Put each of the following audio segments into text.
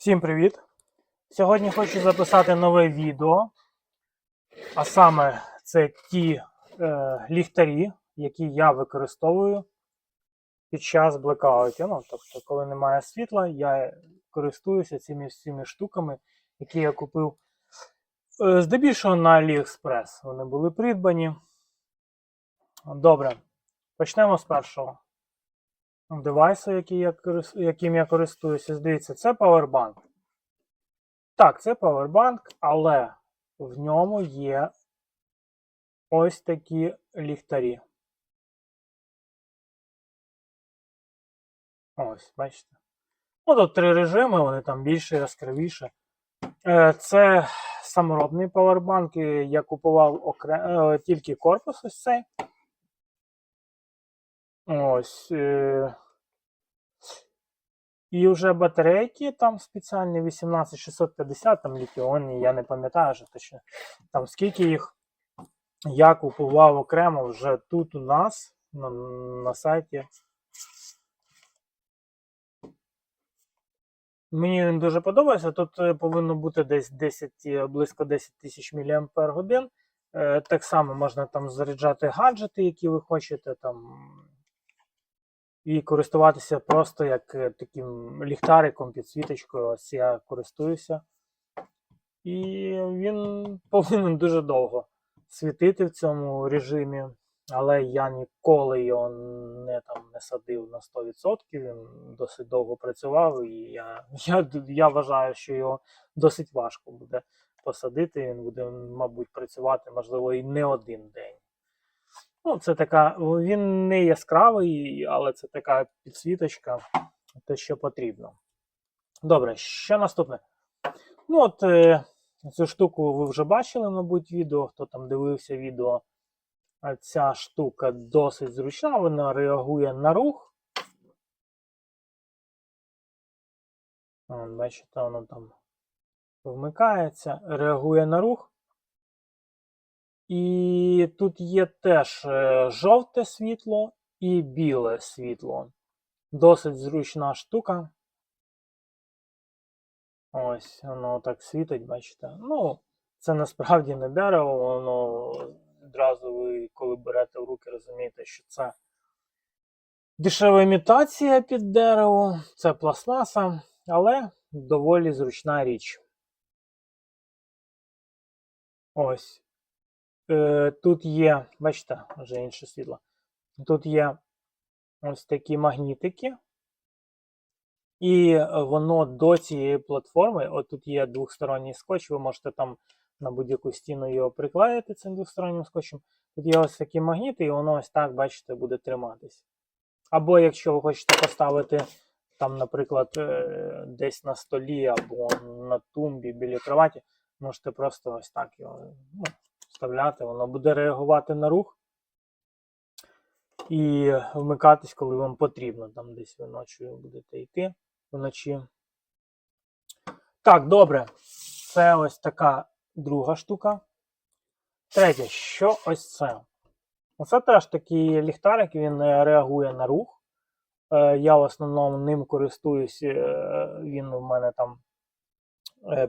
Всім привіт! Сьогодні хочу записати нове відео. А саме це ті е, ліхтарі, які я використовую під час блекаутів. Ну, тобто, коли немає світла, я користуюся цими всіми штуками, які я купив е, здебільшого на AliExpress. Вони були придбані. Добре, почнемо з першого девайсу, який я, яким я користуюся. Дивіться, це Powerbank. Так, це Powerbank, але в ньому є ось такі ліхтарі. Ось, бачите. Ну, тут три режими, вони там більше, яскравіше. Е, Це саморобний павербанк. Я купував окре... е, тільки корпус ось цей. Ось. І вже батарейки там спеціальні 18650, там літіонні, я не пам'ятаю вже точно. Там скільки їх я купував окремо вже тут у нас на, на сайті. Мені він дуже подобається. Тут е, повинно бути десь 10, е, близько 10 тисяч мАч. Е, Так само можна там заряджати гаджети, які ви хочете, там, і користуватися просто як е, таким ліхтариком, підсвіточкою. Ось я користуюся. І він повинен дуже довго світити в цьому режимі, але я ніколи його не, там, не садив на 100%. Він досить довго працював, і я, я, я вважаю, що його досить важко буде посадити. Він буде, мабуть, працювати, можливо, і не один день. Ну, це така, він не яскравий, але це така підсвіточка, те, що потрібно. Добре, що наступне? Ну, от е, цю штуку ви вже бачили, мабуть, відео, хто там дивився відео. Ця штука досить зручна, вона реагує на рух. Бачите, воно там вмикається, реагує на рух. І тут є теж е, жовте світло і біле світло. Досить зручна штука. Ось, воно так світить, бачите. Ну, це насправді не дерево, воно одразу ви, коли берете в руки, розумієте, що це дешева імітація під дерево, це пластмаса, але доволі зручна річ. Ось. Е, тут є, бачите, вже інше світло. Тут є ось такі магнітики. І воно до цієї платформи, от тут є двохсторонній скотч, ви можете там на будь-яку стіну його приклеїти цим двохстороннім скотчем. Тут є ось такі магніти, і воно ось так, бачите, буде триматись. Або якщо ви хочете поставити там, наприклад, е, десь на столі або на тумбі біля кроваті, можете просто ось так його ну, вставляти, воно буде реагувати на рух і вмикатись, коли вам потрібно. Там десь ви ночі будете йти вночі. Так, добре. Це ось така друга штука. Третє, що ось це? Це теж такий ліхтарик, він е, реагує на рух. Е, Я в основному ним користуюсь, е, він у мене там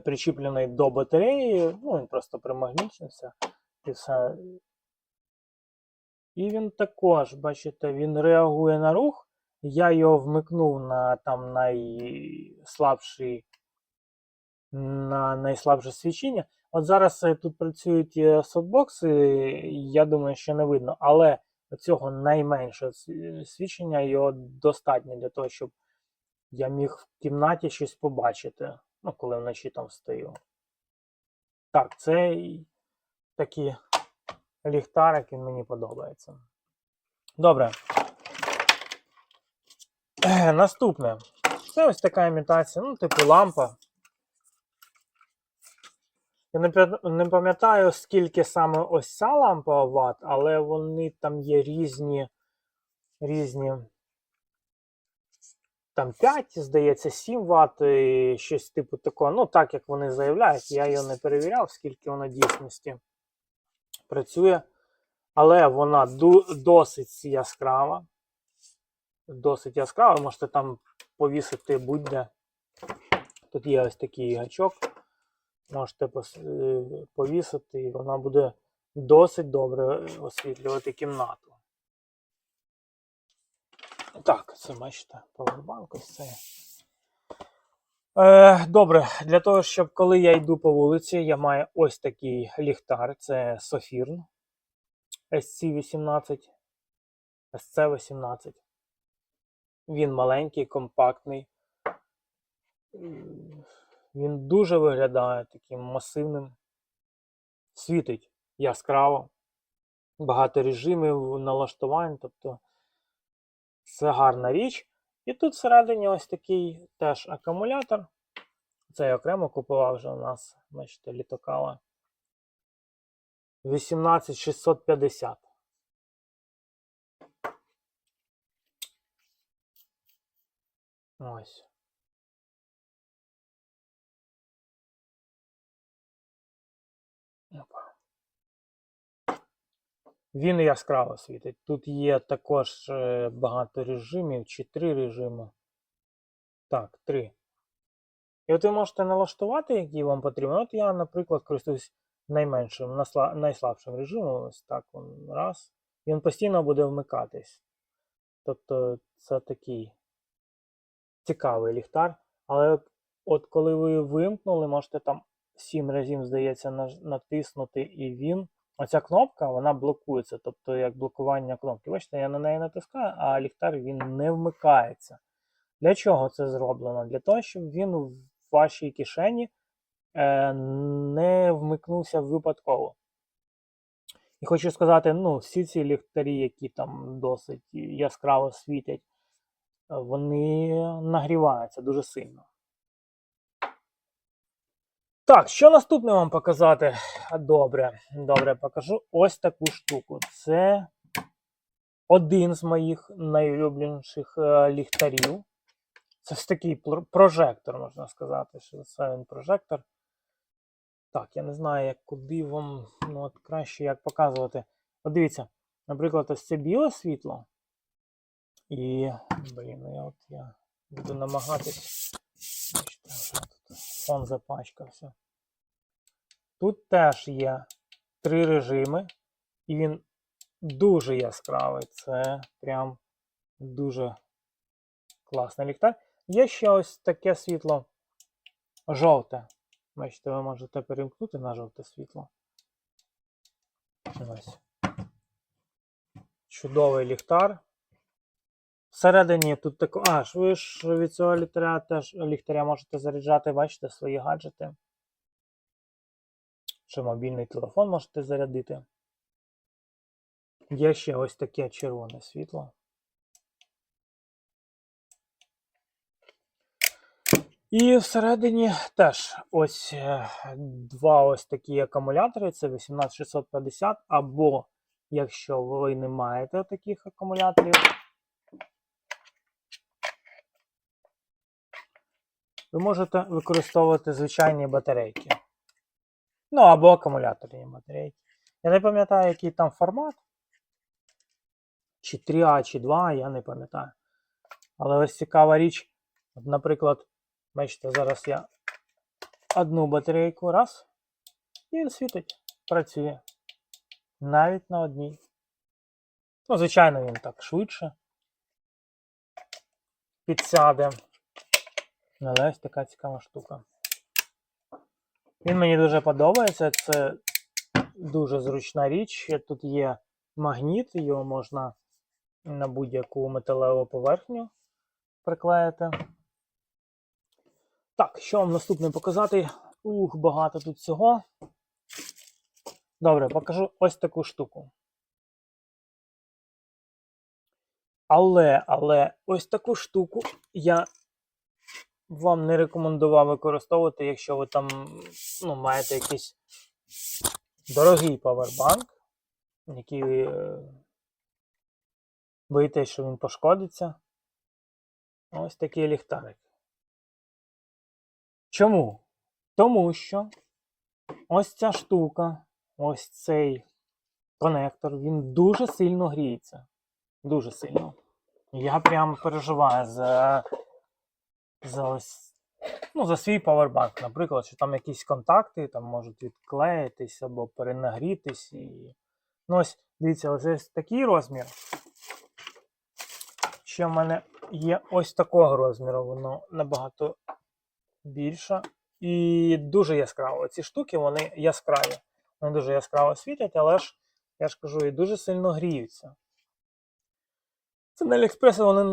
причіплений до батареї, ну він просто примагнічився і. І він також, бачите, він реагує на рух. Я його вмикнув на там найслабший, на найслабше свічення. От зараз е, тут працюють е, софтбокси, я думаю, що не видно, але цього найменше сві- свічення його достатньо для того, щоб я міг в кімнаті щось побачити, ну, коли вночі там стою. Так, це і такі ліхтарик, він мені подобається. Добре. Наступне. Це ось така імітація, ну, типу лампа. Я не пам'ятаю, скільки саме ось ця лампа ватт, але вони там є різні. різні. Там 5, здається, 7 Вт, і щось типу такого. Ну, так як вони заявляють, я його не перевіряв, скільки воно дійсності працює. Але вона досить яскрава. Досить яскрава. Можете там повісити будь-де Тут є ось такий гачок. Можете е, повісити, і вона буде досить добре освітлювати кімнату. Так, це бачите, павербанк ось це. Е, добре, для того, щоб коли я йду по вулиці, я маю ось такий ліхтар. Це Софірн SC18, SC18. Він маленький, компактний. Він дуже виглядає таким масивним. Світить яскраво. Багато режимів налаштувань, тобто це гарна річ. І тут всередині ось такий теж акумулятор. Це я окремо купував вже у нас, бачите, літокала. 18650. Ось. Він яскраво світить. Тут є також е, багато режимів, чи три режими. Так, три. І от ви можете налаштувати, які вам потрібно. От я, наприклад, користуюсь найменшим, найслабшим режимом. Ось так. он, Раз. І він постійно буде вмикатись. Тобто це такий цікавий ліхтар. Але от- коли ви вимкнули, можете там 7 разів, здається, натиснути, і він. Оця кнопка вона блокується, тобто як блокування кнопки. Бачите, я на неї натискаю, а ліхтар він не вмикається. Для чого це зроблено? Для того, щоб він в вашій кишені е, не вмикнувся випадково. І хочу сказати, ну, всі ці ліхтарі, які там досить яскраво світять, вони нагріваються дуже сильно. Так, що наступне вам показати? Добре, добре, покажу ось таку штуку. Це один з моїх найулюбленіших е, ліхтарів. Це ж такий прожектор, можна сказати, що це він прожектор. Так, я не знаю, як куди вам ну, от краще як показувати. От дивіться, наприклад, ось це біле світло. І, блін, ну я от я буду намагатись. Фон запачкався. Тут теж є три режими, і він дуже яскравий. Це прям дуже класний ліхтар. Є ще ось таке світло жовте. Бачите, ви можете перемкнути на жовте світло. Ось. Чудовий ліхтар. Всередині тут тако. А, ви ж від цього ліхтаря теж ліхтаря можете заряджати, бачите, свої гаджети. Чи мобільний телефон можете зарядити. Є ще ось таке червоне світло. І всередині теж ось е, два ось такі акумулятори. Це 18650, або якщо ви не маєте таких акумуляторів, ви можете використовувати звичайні батарейки. Ну, або акумуляторні батарейки. Я не пам'ятаю, який там формат. Чи 3А, чи 2, я не пам'ятаю. Але ось цікава річ. От, наприклад, бачите, зараз я одну батарейку раз, і він світить, працює. Навіть на одній. Ну, звичайно, він так швидше підсяде. Але ось така цікава штука. Він мені дуже подобається. Це дуже зручна річ. Тут є магніт, його можна на будь-яку металеву поверхню приклеїти. Так, що вам наступне показати? Ух, багато тут всього. Добре, покажу ось таку штуку. Але, але ось таку штуку я вам не рекомендував використовувати, якщо ви там ну, маєте якийсь дорогий павербанк, який е, боїтесь, що він пошкодиться. Ось такий ліхтарик. Чому? Тому що ось ця штука, ось цей конектор, він дуже сильно гріється. Дуже сильно. Я прям переживаю за, за ось Ну, за свій павербанк, наприклад, що там якісь контакти там можуть відклеїтись або перенагрітись. І... Ну, ось, дивіться, ось такий розмір. Ще в мене є ось такого розміру, воно набагато більше. І дуже яскраво. Ці штуки вони яскраві. Вони дуже яскраво світять, але ж, я ж кажу, і дуже сильно гріються. Це на Аліекспресі вони,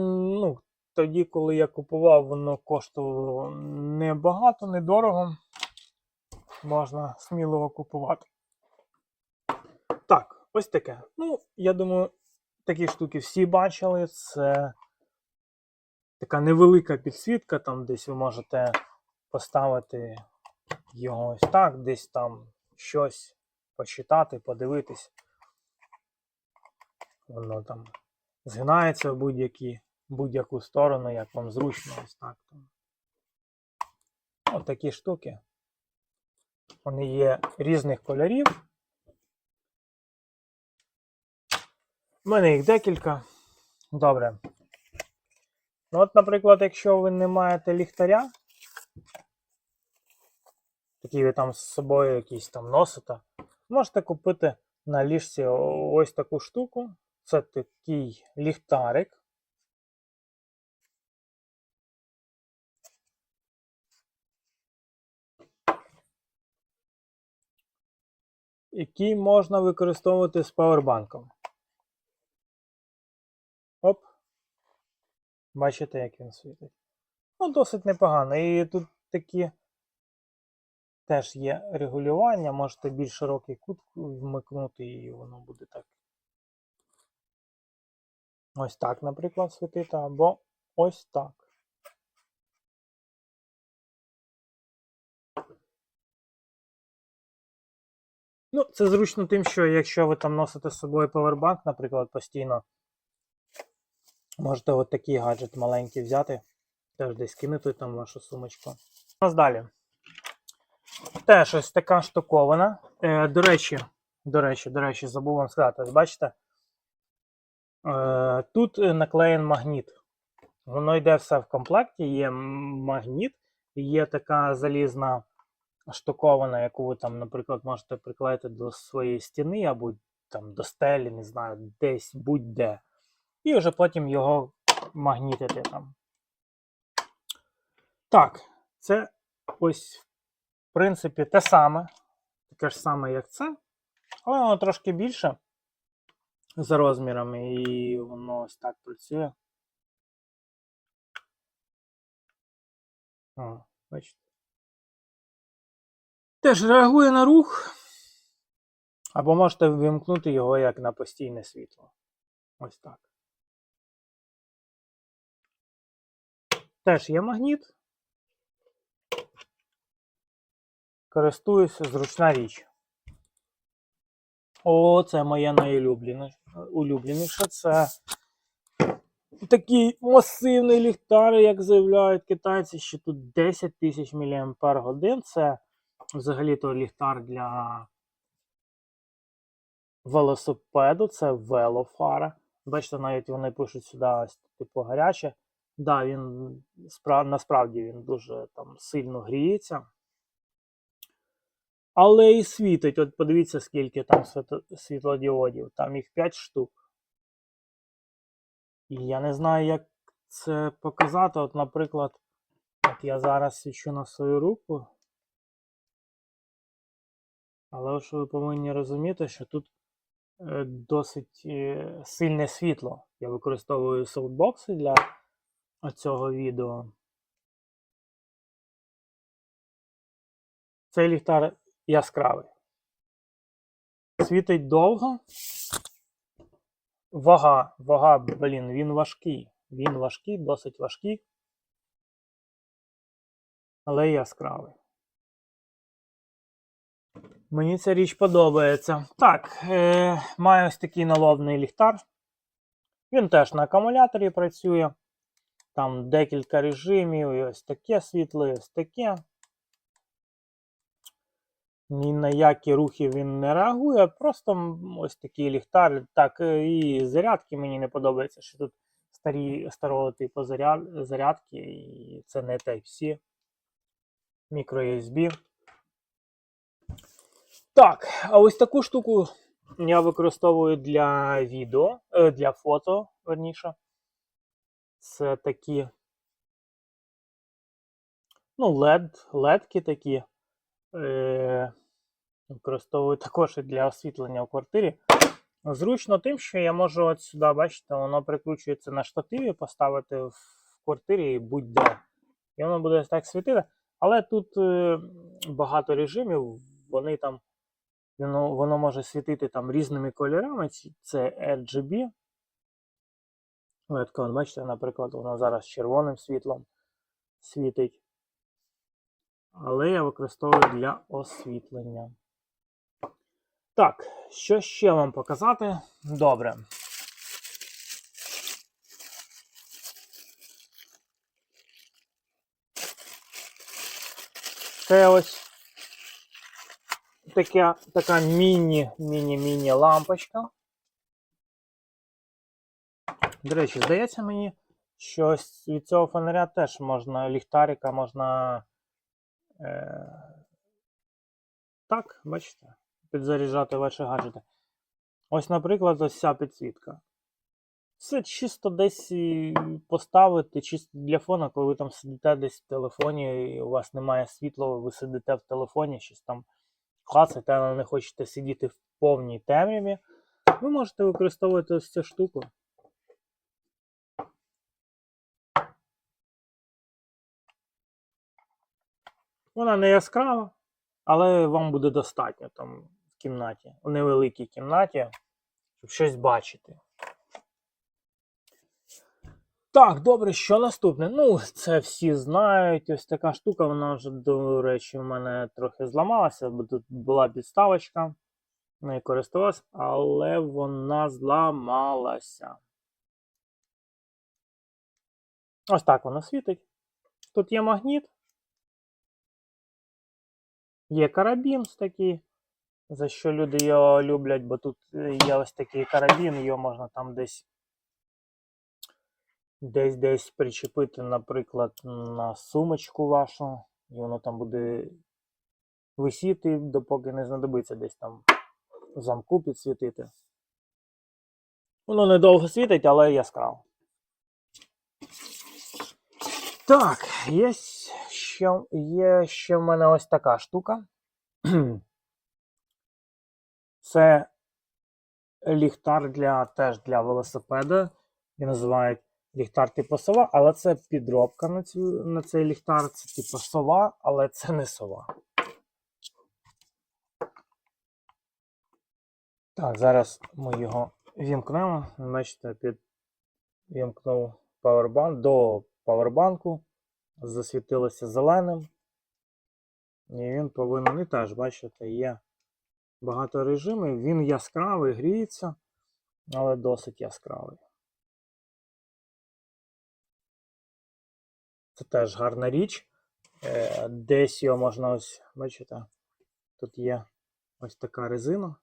ну, тоді, коли я купував, воно коштувало небагато, недорого. Можна сміливо купувати. Так, ось таке. Ну, я думаю, такі штуки всі бачили. Це така невелика підсвітка, там десь ви можете поставити його ось так, десь там щось почитати, подивитись. Воно там згинається в будь-які, будь-яку сторону, як вам зручно, ось так. Там. Ось такі штуки. Вони є різних кольорів. У мене їх декілька. Добре. Ну, от, наприклад, якщо ви не маєте ліхтаря, такий ви там з собою якийсь там носите, можете купити на ліжці ось таку штуку. Це такий ліхтарик. Який можна використовувати з павербанком. Оп. Бачите, як він світить. Ну, досить непогано. І тут такі теж є регулювання. Можете більш широкий кут вмикнути, і воно буде так. Ось так, наприклад, світити, або ось так. Ну, це зручно тим, що якщо ви там носите з собою павербанк, наприклад, постійно, можете от такий гаджет маленький взяти, теж десь кинути там вашу сумочку. У нас далі. Теж ось така штуковина. Е, до речі, до речі, до речі, забув вам сказати, бачите? Е, тут е, наклеєн магніт. Воно йде все в комплекті, є магніт, є така залізна штукована, яку ви там, наприклад, можете приклеїти до своєї стіни або там до стелі, не знаю, десь будь-де. І вже потім його магнітити там. Так, це ось, в принципі, те саме. Таке ж саме, як це. Але воно трошки більше за розмірами, і воно ось так працює. О, бачите. Теж реагує на рух. Або можете вимкнути його як на постійне світло. Ось так. Теж є магніт. Користуюся зручна річ. О, це моє найулюбленіше. Це такий масивний ліхтар, як заявляють китайці, що тут 10 тисяч мАч. Це взагалі-то ліхтар для велосипеду, це велофара. Бачите, навіть вони пишуть сюди ось, типу гаряче. Да, він спра... насправді він дуже там сильно гріється. Але і світить. От подивіться, скільки там світлодіодів. Там їх 5 штук. І я не знаю, як це показати. От, наприклад, от я зараз свічу на свою руку. Але що ви повинні розуміти, що тут е, досить е, сильне світло. Я використовую софтбокси для цього відео. Цей ліхтар яскравий. Світить довго. Вага, вага, блін, він важкий. Він важкий, досить важкий. Але яскравий. Мені ця річ подобається. Так, е, маю ось такий налобний ліхтар. Він теж на акумуляторі працює. Там декілька режимів, і ось таке світло, і ось таке. Ні на які рухи він не реагує, просто ось такий ліхтар. Так, е, і зарядки мені не подобається, що тут старі, старого типу заряд, зарядки, і це не Type-C. microUSB. Так, а ось таку штуку я використовую для відео, е, для фото, верніше. Це такі. Ну, LED, ледки такі. Е, використовую також і для освітлення в квартирі. Зручно тим, що я можу от сюди, бачите, воно прикручується на штативі, поставити в квартирі будь-де. І воно буде так світити. Але тут е, багато режимів, вони там, воно, воно може світити там різними кольорами. Це RGB. Ледка, от бачите, наприклад, воно зараз червоним світлом світить. Але я використовую для освітлення. Так, що ще вам показати? Добре. Це ось така, така міні-міні-міні лампочка. До речі, здається мені, що від цього фонаря теж можна ліхтарика можна. Е, так, бачите, підзаряджати ваші гаджети. Ось, наприклад, ось ця підсвітка. Це чисто десь поставити, чисто для фона, коли ви там сидите десь в телефоні, і у вас немає світла, ви сидите в телефоні, щось там клацаєте, але не хочете сидіти в повній темряві. Ви можете використовувати ось цю штуку. Вона не яскрава, але вам буде достатньо там в кімнаті, у невеликій кімнаті, щоб щось бачити. Так, добре, що наступне? Ну, це всі знають. Ось така штука, вона вже, до речі, в мене трохи зламалася, бо тут була підставочка, нею користувався, але вона зламалася. Ось так вона світить. Тут є магніт. Є карабін такий, за що люди його люблять, бо тут є ось такий карабін, його можна там десь десь десь причепити, наприклад, на сумочку вашу, і воно там буде висіти, допоки не знадобиться десь там замку підсвітити. Воно недовго світить, але яскраво. Так, є ще, є ще в мене ось така штука. Це ліхтар для, теж для велосипеда. Він називають ліхтар типу сова, але це підробка на, цю, на цей ліхтар. Це типу сова, але це не сова. Так, зараз ми його вімкнемо. Бачите, під вімкнув павербанк до павербанку. Засвітилося зеленим. І він повинен і теж, бачите, є багато режимів. Він яскравий, гріється, але досить яскравий. Це теж гарна річ. Е, Десь його можна ось, бачите, тут є ось така резина.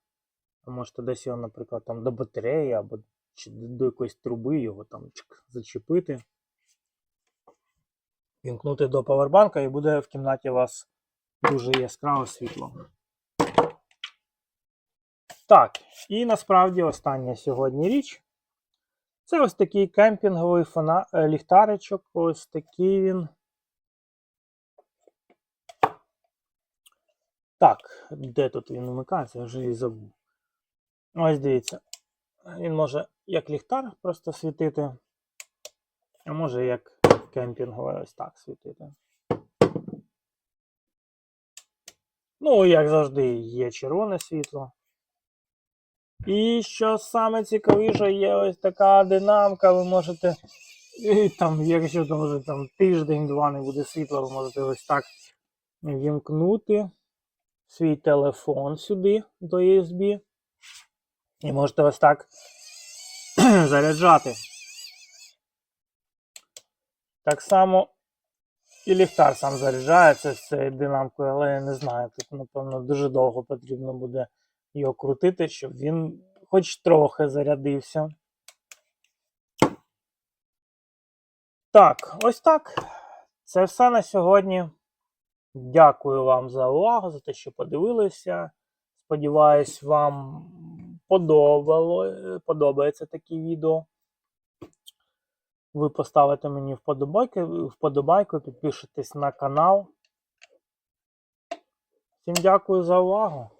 Ви можете десь його, наприклад, там до батареї або чи до якоїсь труби його там зачепити. Вімкнути до павербанка і буде в кімнаті у вас дуже яскраве світло. Так, і насправді остання сьогодні річ. Це ось такий кемпінговий фона... е, ліхтаричок. Ось такий він. Так, де тут він вмикається, я вже і забув. Ось дивіться. Він може як ліхтар просто світити, а може як кемпінговий ось так світити. Ну, як завжди, є червоне світло. І що саме цікавіше, є ось така динамка, ви можете. І там, якщо там вже там тиждень-два не буде світла, ви можете ось так вімкнути свій телефон сюди до USB. І можете ось так заряджати. Так само і ліхтар сам заряджається з цією динамкою, але я не знаю, тут, напевно, дуже довго потрібно буде його крутити, щоб він хоч трохи зарядився. Так, ось так. Це все на сьогодні. Дякую вам за увагу, за те, що подивилися. Сподіваюсь, вам подобало, подобається такі відео. Ви поставите мені вподобайки, вподобайку, підпишитесь на канал. Всім дякую за увагу.